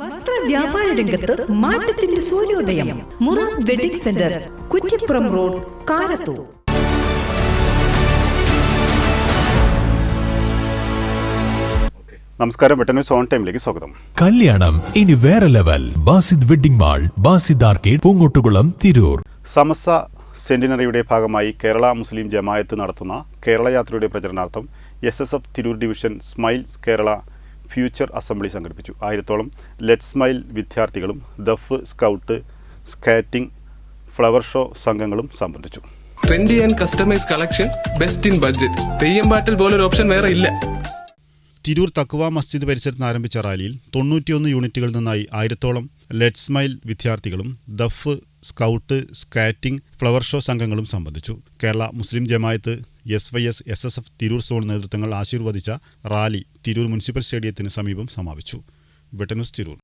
വസ്ത്ര വ്യാപാര രംഗത്ത് മാറ്റത്തിന്റെ സൂര്യോദയം. മുറ wedding centre Kuttippuram road Karathur. നമസ്കാരം വെട്ടന്യൂസ് ഓൺ ടൈമിലേക്ക് സ്വാഗതം. കല്യാണം ഇനി വേറെ level. Basid wedding mall Basid arcade Poongottukulam Tirur. Samastha സെന്റിനറിയുടെ ഭാഗമായി കേരള മുസ്ലിം ജമായത്ത് നടത്തുന്ന കേരള യാത്രയുടെ പ്രചരണാർത്ഥം S S F Tirur division smiles Kerala future assembly സംഘടിപ്പിച്ചു. ആയിരത്തോളം ലെറ്റ് സ്മൈൽ വിദ്യാർത്ഥികളും ദഫ് സ്കൗട്ട് സ്കാറ്റിംഗ് ഫ്ലവർ ഷോ സംഘങ്ങളും സംബന്ധിച്ചു. Trendy and customise collection best in budget Theyyam പാട്ടിൽ പോലൊരു ഓപ്ഷൻ വേറെ ഇല്ല. തിരൂർ തക്കുവ മസ്ജിദ് പരിസരത്ത് നിന്ന് ആരംഭിച്ച റാലിയിൽ തൊണ്ണൂറ്റിയൊന്ന് യൂണിറ്റുകളിൽ നിന്നായി ആയിരത്തോളം ലെറ്റ് സ്മൈൽ വിദ്യാർത്ഥികളും ദഫ് സ്കൗട്ട് സ്കാറ്റിംഗ് ഫ്ലവർ ഷോ സംഘങ്ങളും സംബന്ധിച്ചു. Kerala Muslim Jamaat S Y S S S F Tirur zone നേതൃത്വങ്ങൾ ആശീർവദിച്ച റാലി തിരൂർ മുനിസിപ്പൽ സ്റ്റേഡിയത്തിന് സമീപം സമാപിച്ചു. വെട്ടന്യൂസ് തിരൂർ.